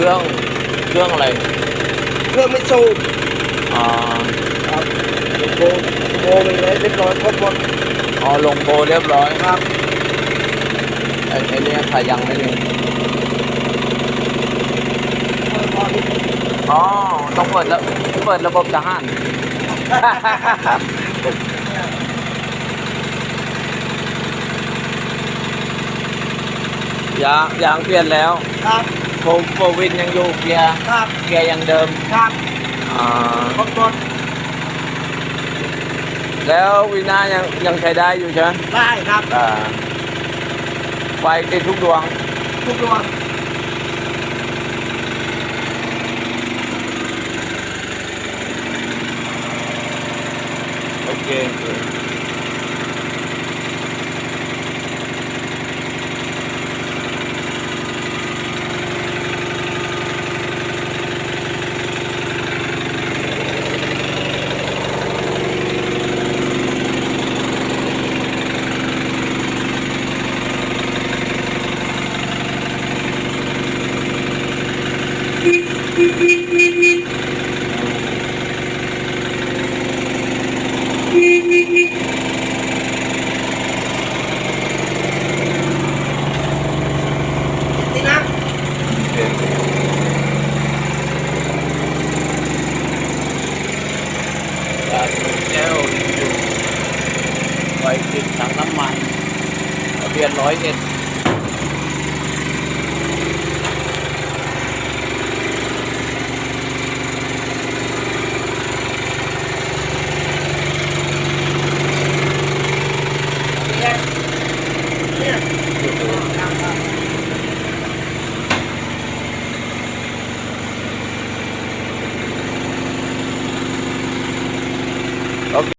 รื่องเครื่องอะไรเครื่องไม่สูบอ่าครับโบโบไปเลยเรียบร้อยครบหมดอ๋อลงโบเรียบร้อยครับไอ้ไอ้เนี่ยขายังไม่มีอ๋อต้องเปิดแล้วเปิดระบบทหารยางยางเปลี่ยนแล้วครับ โฟโฟวินยังอยู่เกียร์ครับเกียร์ยังเดิมครับอ่าครบหมดแล้ววีน่ายังยังใช้ได้อยู่ใช่ไหมได้ครับอ่าไฟติดทุกดวงทุกดวงโอเคโอเค นี่นะ โอเคโอเคร้านแก้วอยู่ไฟติดถังน้ำมันทะเบียน ร้อยเอ็ด